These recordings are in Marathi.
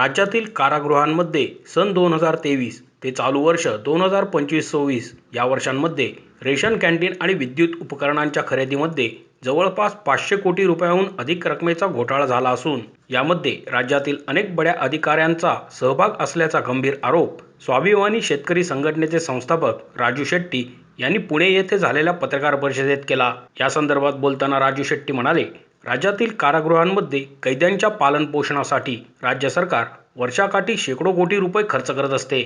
राज्यातील कारागृहांमध्ये सन दोन हजार तेवीस ते चालू वर्ष दोन हजार पंचवीस सव्वीस या वर्षांमध्ये रेशन कॅन्टीन आणि विद्युत उपकरणांच्या खरेदीमध्ये जवळपास पाचशे कोटी रुपयाहून अधिक रकमेचा घोटाळा झाला असून यामध्ये राज्यातील अनेक बड्या अधिकाऱ्यांचा सहभाग असल्याचा गंभीर आरोप स्वाभिमानी शेतकरी संघटनेचे संस्थापक राजू शेट्टी यांनी पुणे येथे झालेल्या पत्रकार परिषदेत केला. या संदर्भात बोलताना राजू शेट्टी म्हणाले राज्यातील कारागृहांमध्ये कैद्यांच्या पालनपोषणासाठी राज्य सरकार वर्षाकाठी शेकडो कोटी रुपये खर्च करत असते.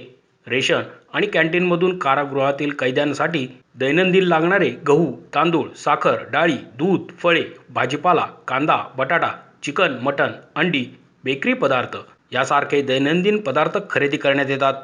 रेशन आणि कॅन्टीनमधून कारागृहातील कैद्यांसाठी दैनंदिन लागणारे गहू तांदूळ साखर डाळी दूध फळे भाजीपाला कांदा बटाटा चिकन मटण अंडी बेकरी पदार्थ यासारखे दैनंदिन पदार्थ खरेदी करण्यात येतात.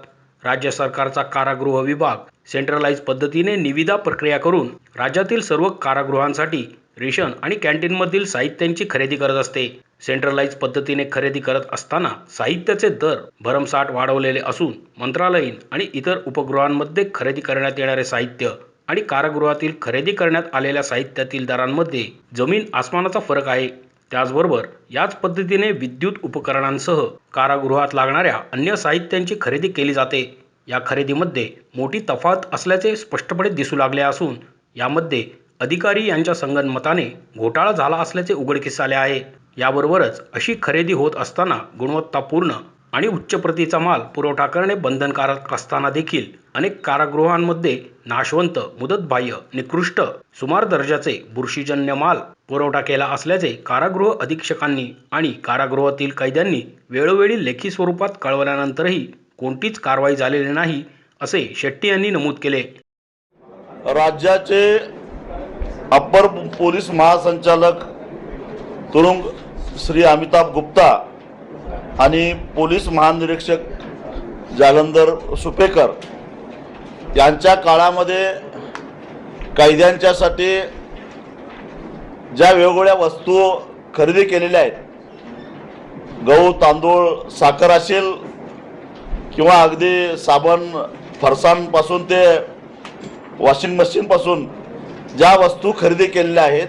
राज्य सरकारचा कारागृह विभाग सेंट्रलाइज पद्धतीने निविदा प्रक्रिया करून राज्यातील सर्व कारागृहांसाठी रेशन आणि कॅन्टीनमधील साहित्यांची खरेदी करत असते. सेंट्रलाइज पद्धतीने खरेदी करत असताना साहित्याचे दर भरमसाठ वाढवलेले असून मंत्रालयीन आणि इतर उपगृहांमध्ये खरेदी करण्यात येणारे साहित्य आणि कारागृहातील खरेदी करण्यात आलेल्या साहित्यातील दरांमध्ये जमीन आसमानाचा फरक आहे. त्याचबरोबर याच पद्धतीने विद्युत उपकरणांसह कारागृहात लागणाऱ्या अन्य साहित्यांची खरेदी केली जाते. या खरेदीमध्ये मोठी तफावत असल्याचे स्पष्टपणे दिसू लागले असून यामध्ये अधिकारी यांच्या संगनमताने घोटाळा झाला असल्याचे उघडकीस आले आहे. याबरोबरच अशी खरेदी होत असताना गुणवत्तापूर्ण आणि उच्च प्रतीचा माल पुरवठा करणे बंधनकारक असताना देखील अनेक कारागृहांमध्ये नाशवंत मुदतबाह्य निकृष्ट सुमार दर्जाचे बुरशीजन्य माल पुरवठा केला असल्याचे कारागृह अधीक्षकांनी आणि कारागृहातील कैद्यांनी वेळोवेळी लेखी स्वरूपात कळवल्यानंतरही कोणतीच कारवाई झालेली नाही असे शेट्टी यांनी नमूद केले. राज्याचे अप्पर पोलीस महासंचालक तुरुंग श्री अमिताभ गुप्ता आणि पोलीस महानिरीक्षक जालंधर सुपेकर यांच्या काळामध्ये कैद्यांच्यासाठी ज्या वेगवेगळ्या वस्तू खरेदी केलेल्या आहेत गहू तांदूळ साखर असेल किंवा अगदी साबण फरसाणपासून ते वॉशिंग मशीनपासून ज्या वस्तू खरेदी केलेल्या आहेत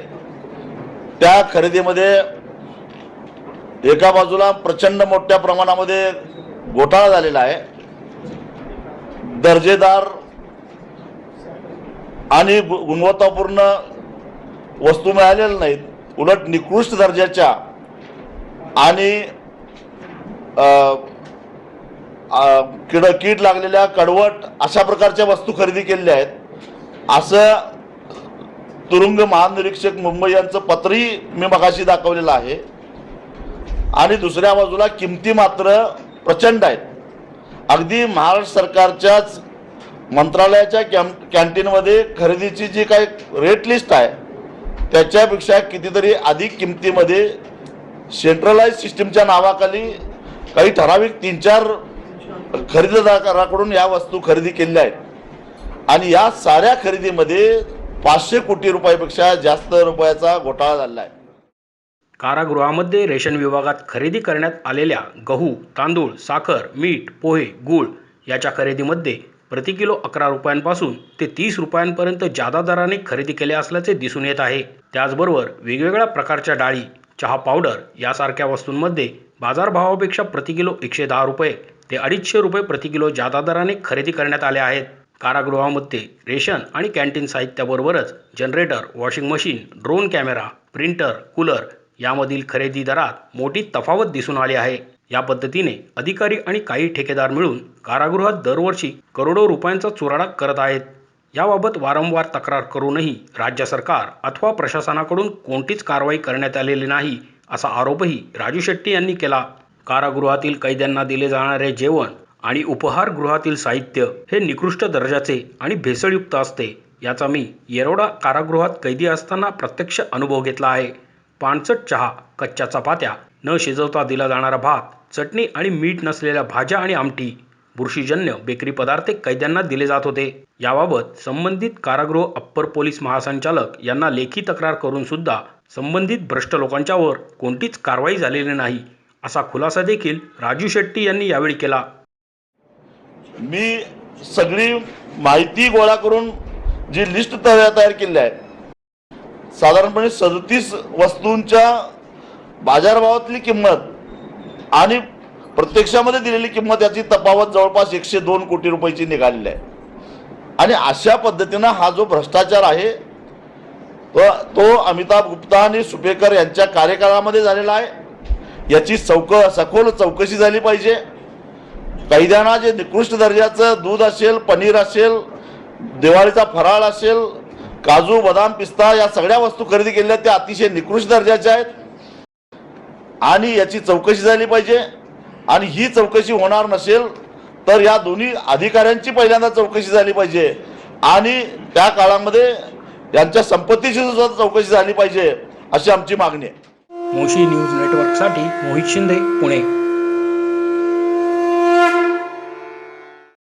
त्या खरेदीमध्ये एका बाजूला प्रचंड मोठ्या प्रमाणामध्ये घोटाळा झालेला आहे. दर्जेदार आणि गुणवत्तापूर्ण वस्तू मिळालेल्या नाहीत. उलट निकृष्ट दर्जाच्या आणि किड कीड लागलेल्या कडवट अशा प्रकारच्या वस्तू खरेदी केलेल्या आहेत. असं तुरुंग महानिरीक्षक मुंबई यांचं पत्रही मी मगाशी दाखवलेलं आहे. आणि दुसऱ्या बाजूला किमती मात्र प्रचंड आहेत. अगदी महाराष्ट्र सरकारच्याच मंत्रालयाच्या कॅम कॅन्टीनमध्ये खरेदीची जी काही रेट लिस्ट आहे त्याच्यापेक्षा कितीतरी अधिक किमतीमध्ये सेंट्रलाइज सिस्टीमच्या नावाखाली काही ठराविक तीन चार खरेदीदाराकडून या वस्तू खरेदी केलेल्या आहेत. आणि या साऱ्या खरेदीमध्ये पाचशे कोटी रुपयापेक्षा जास्त रुपयाचा घोटाळा झालेला आहे. कारागृहामध्ये रेशन विभागात खरेदी करण्यात आलेल्या गहू तांदूळ साखर मीठ पोहे गूळ याच्या खरेदीमध्ये प्रति किलो अकरा रुपयांपासून ते तीस रुपयांपर्यंत जादा दराने खरेदी केले असल्याचे दिसून येत आहे. त्याचबरोबर वेगवेगळ्या प्रकारच्या डाळी चहा पावडर यासारख्या वस्तूंमध्ये बाजारभावापेक्षा प्रति किलो एकशे दहा रुपये ते अडीचशे रुपये प्रति किलो जादा दराने खरेदी करण्यात आले आहेत. कारागृहामध्ये रेशन आणि canteen साहित्याबरोबरच generator washing machine drone camera printer cooler यामधील खरेदी दरात मोठी तफावत दिसून आली आहे. या पद्धतीने अधिकारी आणि काही ठेकेदार मिळून कारागृहात दरवर्षी करोडो रुपयांचा चुराडा करत आहेत. याबाबत वारंवार तक्रार करूनही राज्य सरकार अथवा प्रशासनाकडून कोणतीच कारवाई करण्यात आलेली नाही असा आरोपही राजू शेट्टी यांनी केला. कारागृहातील कैद्यांना दिले जाणारे जेवण आणि उपहारगृहातील साहित्य हे निकृष्ट दर्जाचे आणि भेसळयुक्त असते. याचा मी येरोडा कारागृहात कैदी असताना प्रत्यक्ष अनुभव घेतला आहे. पाणचट चहा कच्च्या चपात्या न शिजवता दिला जाणारा भात चटणी आणि मीठ नसलेल्या भाज्या आणि आमटी बुरशीजन्य बेकरी पदार्थ कैद्यांना दिले जात होते. याबाबत संबंधित कारागृह अप्पर पोलीस महासंचालक यांना लेखी तक्रार करून सुद्धा संबंधित भ्रष्ट लोकांच्यावर कोणतीच कारवाई झालेली नाही असा खुलासा देखील राजू शेट्टी यांनी यावेळी केला. मी सगळी माहिती गोळा करून जी लिस्ट तयार तयार केली आहे साधारणपणे सदतीस वस्तूंच्या बाजारभावातली किंमत आणि प्रत्यक्षामध्ये दिलेली किंमत याची तफावत जवळपास एकशे दोन कोटी रुपयाची निघालेली आहे. आणि अशा पद्धतीनं हा जो भ्रष्टाचार आहे तो तो अमिताभ गुप्ता आणि सुपेकर यांच्या कार्यकाळामध्ये झालेला आहे. याची चौक सखोल चौकशी झाली पाहिजे. कैद्यांना जे निकृष्ट दर्जाचं दूध असेल पनीर असेल दिवाळीचा फराळ असेल काजू बदाम पिस्ता या सगळ्या वस्तू खरेदी केलेल्या त्या अतिशय निकृष्ट दर्जाच्या आहेत. आणि याची चौकशी झाली पाहिजे. आणि ही चौकशी होणार नसेल तर या दोन्ही अधिकाऱ्यांची पहिल्यांदा चौकशी झाली पाहिजे. आणि त्या काळामध्ये यांच्या संपत्तीची सुद्धा चौकशी झाली पाहिजे अशी आमची मागणी आहे. मोशी न्यूज नेटवर्कसाठी मोहित शिंदे पुणे.